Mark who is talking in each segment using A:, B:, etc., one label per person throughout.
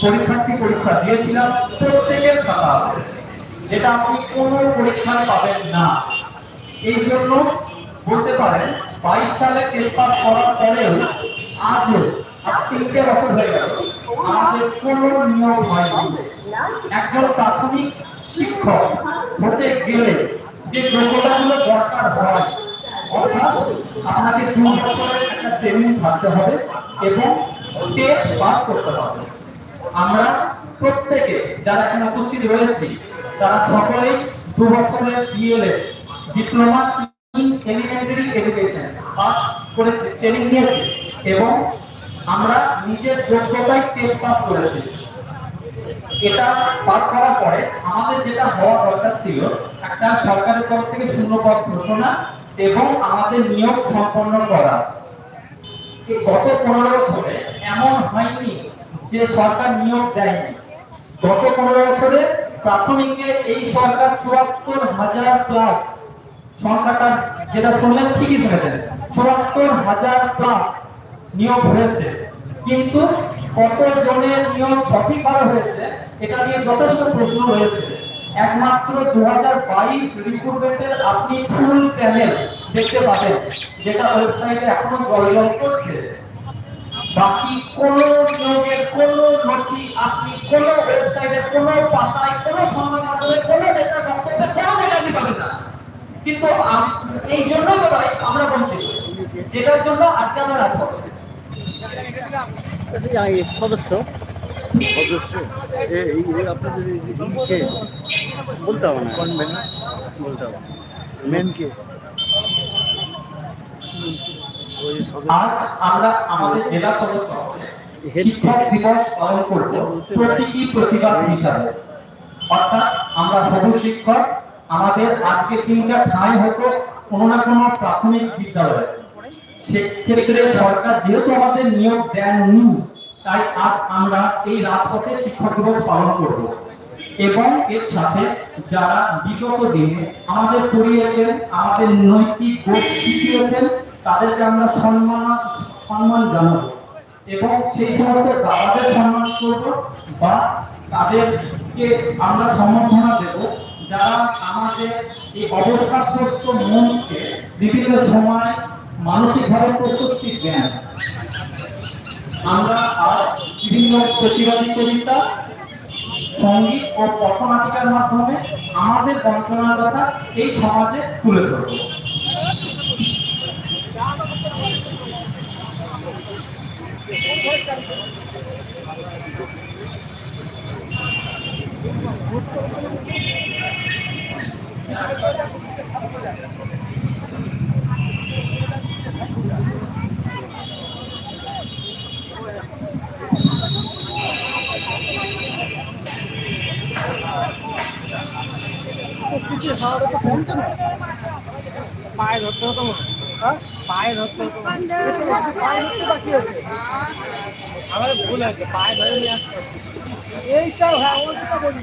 A: পরীক্ষার্থী পরীক্ষা দিয়েছিলাম, প্রত্যেকের খাতা আছে। যেটা আপনি কোনো পরীক্ষায় পাবেন না। এই জন্য বলতে পারেন, বাইশ সালে টেট পাস করার পরেও আজও আর তিনটে বছর হয়ে গেল। একজন প্রাথমিক শিক্ষক হতে গেলে যে যোগ্যতাগুলো দরকার হয়, অর্থাৎ আপনাকে দু বছরের একটা ট্রেনিং থাকতে হবে এবং টেট পাস করতে হবে। আমরা প্রত্যেকে যারা এখানে উপস্থিত রয়েছি, তারা সকলেই দু বছরের DElEd diploma in elementary education pass করেছে ট্রেনিং নিয়েছে এবং আমরা নিজের যোগ্যতায় টেট পাস করেছি। এটা পাস করার পরে আমাদের যেটা হওয়া দরকার ছিল, একটা সরকারের তরফ থেকে শূন্যপদ ঘোষণা এবং আমাদের নিয়োগ সম্পন্ন করা। গত পনেরো বছরে এমন হয়নি যে সরকার নিয়োগ দেয়নি। গত পনেরো বছরে প্রাথমিকে এই সরকার চুয়াত্তর হাজার প্লাস সংখ্যাটা যেটা শুনলেন ঠিকই শুনেছেন, চুয়াত্তর হাজার প্লাস নিয়োগ হয়েছে। কিন্তু কত জনের নিয়োগ সঠিকভাবে হয়েছে, এটা নিয়ে যথেষ্ট প্রশ্ন রয়েছে। একমাত্র দু হাজার বাইশ রিক্রুটমেন্টের আপনি ফুল প্যানেল দেখতে পাবেন, যেটা ওয়েবসাইটে এখনও জলজল করছে। বাকি কোন নিয়োগের কোন নথি, আপনি কোন ওয়েবসাইটে কোন পাতায়, কোন সংবাদ মাধ্যমে কোন নেতা বক্তব্যে কোন জায়গায় আপনি পাবেন না। কিন্তু এই জন্য তো আমরা বঞ্চিত, যেটার জন্য আজকে আমরা রাজপথে
B: সদস্য।
C: সদস্য? এই আপনাদের কে?
B: বলতে হবে না।
C: কোন মেন
B: বলতে হবে।
C: মেন কে?
A: আজ আমরা আমাদের জেলা সদর শিক্ষক দিবস পালন করব প্রতীকী প্রতিবাদ হিসাবে। অর্থাৎ আমরা বহু শিক্ষক আমাদের আজকে তিনটা ঠাঁই হতো কোনো না কোনো প্রাথমিক বিদ্যালয়ে। সেক্ষেত্রে সরকার যেহেতু আমাদের নিয়োগ দেননি, তাই আজ আমরা এই রাজপথে শিক্ষক দিবস পালন করব। এবং এর সাথে যারা বিগত দিনে আমাদের পড়িয়েছেন আমাদের নৈতিক বোধ শিখিয়েছেন, তাদেরকে আমরা সম্মান সম্মান জানাব। এবং সেই সমস্ত দাদাদের সম্মান করব বা তাদেরকে আমরা সম্বর্ধনা দেব, যারা আমাদের এই অবস্থাগ্রস্ত মনকে বিভিন্ন সময় মানসিকভাবে প্রশস্তি জ্ঞান। আমরা আজ বিভিন্ন প্রতিবাদী কবিতা, সংগীত ও পথনাটিকার মাধ্যমে আমাদের বঞ্চনার কথা এই সমাজে তুলে ধরব।
B: পায়ে ধরতে হতো? পায়ে ধরতে হতো আমাদের ভুল আছে পায়ে ধরে নিয়ে আসতে। এইটাও হ্যাঁ ওইটা বলি।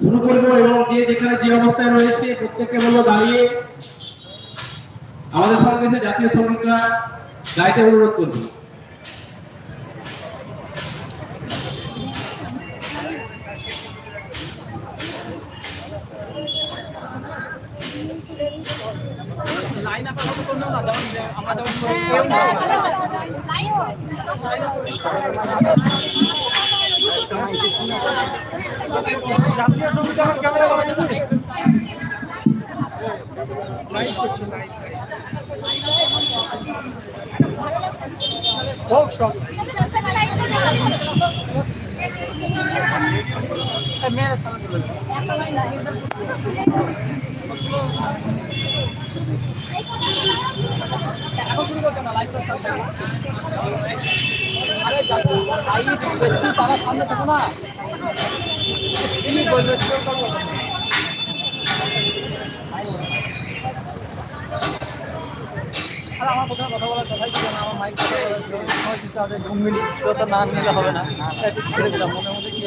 A: শুরু করব এবং যে যেখানে যে অবস্থায় রয়েছে, প্রত্যেককে বলব দাঁড়িয়ে। আমাদের সঙ্গে জাতীয় সঙ্গীতটা গাইতে অনুরোধ করব।
B: লাইন আপাতত করলেও না যেমন আমরা যেমন
D: লাইন
B: জাতীয় সংগীত আমার ক্যামেরা করা যাবে লাইভ করছি লাইভ হোক সব মেয়েরা সালাম এখন শুরু করতে না লাইভ করতে আরে তারা সামনে থাকো না আর আমার কথা বলার কথাই ছিল না আমার মাইক সময় দিতে হবে ঘুম তো না নিলে হবে না একটু মনের মধ্যে কি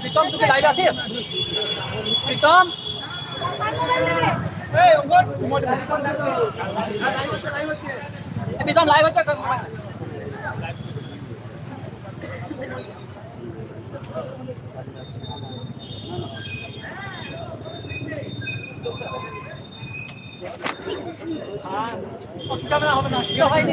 B: প্রীতম তুই লাইভ আছিস? প্রীতম? এই লাইভ হচ্ছে হবে না শিখা হয়নি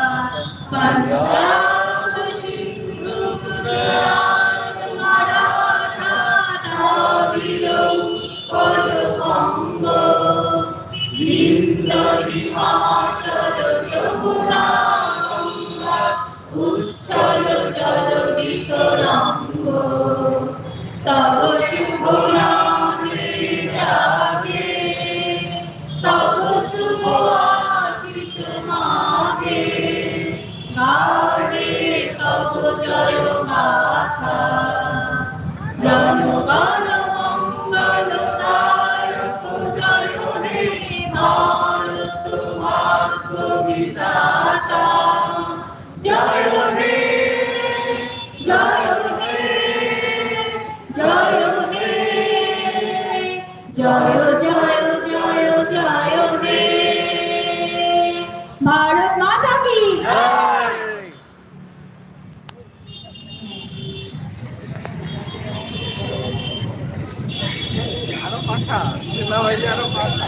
D: ভারত মাতা কি
B: আরও পাঁচটা না ভাই আরও পাঁচটা